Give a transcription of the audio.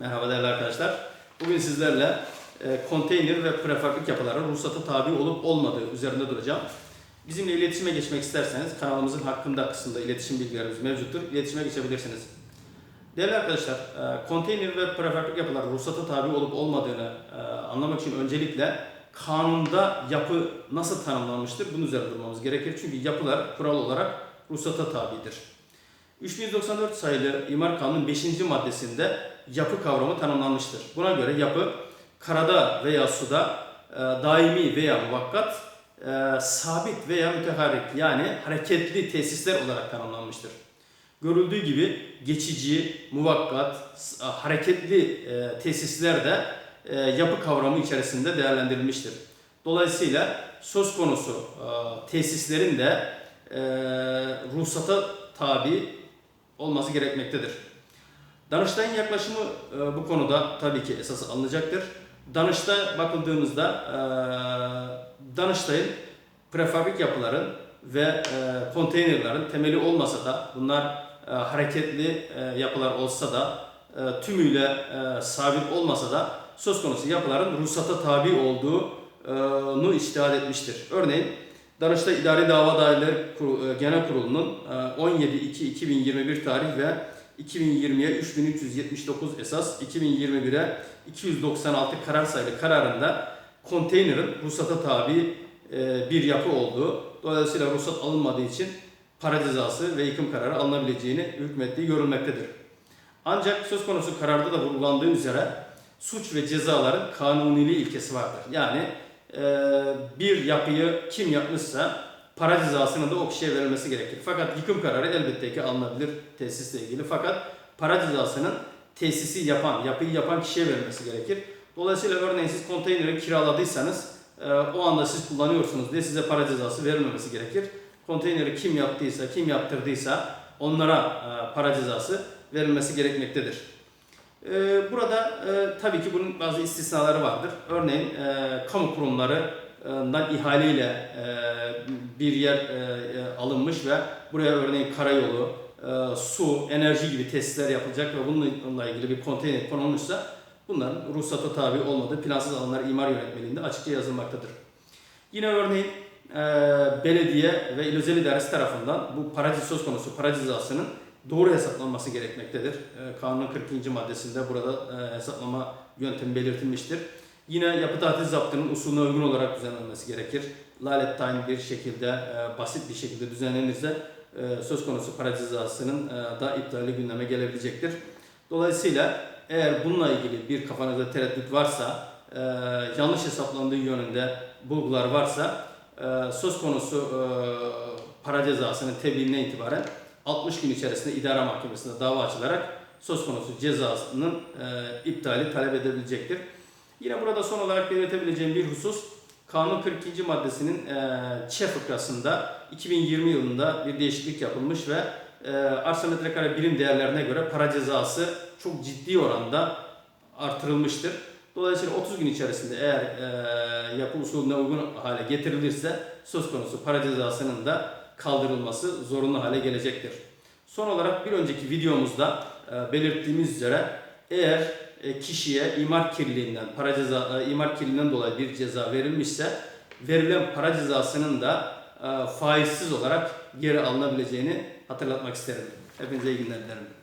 Merhaba değerli arkadaşlar. Bugün sizlerle e, konteyner ve prefabrik yapıların ruhsata tabi olup olmadığı üzerinde duracağım. Bizimle iletişime geçmek isterseniz kanalımızın hakkında kısmında iletişim bilgilerimiz mevcuttur. İletişime geçebilirsiniz. Değerli arkadaşlar, e, konteyner ve prefabrik yapıların ruhsata tabi olup olmadığını e, anlamak için öncelikle kanunda yapı nasıl tanımlanmıştır bunun üzerinde durmamız gerekir. Çünkü yapılar kural olarak ruhsata tabidir. 3194 sayılı İmar Kanunu'nun 5. maddesinde yapı kavramı tanımlanmıştır. Buna göre yapı karada veya suda e, daimi veya muvakkat, e, sabit veya müteharrik yani hareketli tesisler olarak tanımlanmıştır. Görüldüğü gibi geçici, muvakkat, s- hareketli e, tesisler de e, yapı kavramı içerisinde değerlendirilmiştir. Dolayısıyla söz konusu e, tesislerin de e, ruhsata tabi olması gerekmektedir. Danıştay'ın yaklaşımı e, bu konuda tabii ki esas alınacaktır. Danıştay bakıldığımızda e, Danıştay'ın prefabrik yapıların ve e, konteynerlerin temeli olmasa da bunlar e, hareketli e, yapılar olsa da e, tümüyle e, sabit olmasa da söz konusu yapıların ruhsata tabi olduğunu iştihad etmiştir. Örneğin Danıştay İdari Dava Daireleri Kuru- e, Genel Kurulu'nun e, 17-2-2021 tarih ve 2020'ye 3379 esas, 2021'e 296 karar sayılı kararında konteynerin ruhsata tabi e, bir yapı olduğu, dolayısıyla ruhsat alınmadığı için para cezası ve yıkım kararı alınabileceğini hükmettiği görülmektedir. Ancak söz konusu kararda da vurgulandığı üzere suç ve cezaların kanuniliği ilkesi vardır. Yani e, bir yapıyı kim yapmışsa para cezasının da o kişiye verilmesi gerekir. Fakat yıkım kararı elbette ki alınabilir tesisle ilgili. Fakat para cezasının tesisi yapan, yapıyı yapan kişiye verilmesi gerekir. Dolayısıyla örneğin siz konteyneri kiraladıysanız e, o anda siz kullanıyorsunuz diye size para cezası verilmemesi gerekir. Konteyneri kim yaptıysa, kim yaptırdıysa onlara e, para cezası verilmesi gerekmektedir. E, Burada tabii ki bunun bazı istisnaları vardır. Örneğin kamu kurumlarından ihaleyle bir yer e, alınmış ve buraya örneğin karayolu, su, enerji gibi tesisler yapılacak ve bununla ilgili bir konteyner konulmuşsa bunların ruhsata tabi olmadığı plansız alanlar imar yönetmeliğinde açıkça yazılmaktadır. Yine örneğin belediye ve il özel idaresi tarafından bu para söz konusu para cezasının doğru hesaplanması gerekmektedir. Kanunun 40. maddesinde burada hesaplama yöntemi belirtilmiştir. Yine yapı tatil zaptının usulüne uygun olarak düzenlenmesi gerekir. Lalettayn bir şekilde, e, basit bir şekilde düzenlenirse e, söz konusu para cezasının e, da iptali gündeme gelebilecektir. Dolayısıyla eğer bununla ilgili bir kafanızda tereddüt varsa, e, yanlış hesaplandığı yönünde bulgular varsa e, söz konusu e, para cezasının tebliğine itibaren 60 gün içerisinde idare mahkemesinde dava açılarak söz konusu cezasının e, iptali talep edebilecektir. Yine burada son olarak belirtebileceğim bir husus Kanun 42. maddesinin e, Ç fıkrasında 2020 yılında bir değişiklik yapılmış ve e, arsa metrekare birim değerlerine göre para cezası çok ciddi oranda artırılmıştır. Dolayısıyla 30 gün içerisinde eğer e, yapı usulüne uygun hale getirilirse söz konusu para cezasının da kaldırılması zorunlu hale gelecektir. Son olarak bir önceki videomuzda e, belirttiğimiz üzere eğer kişiye imar kirliliğinden para ceza e, imar kirliliğinden dolayı bir ceza verilmişse verilen para cezasının da e, faizsiz olarak geri alınabileceğini hatırlatmak isterim. Hepinize iyi günler dilerim.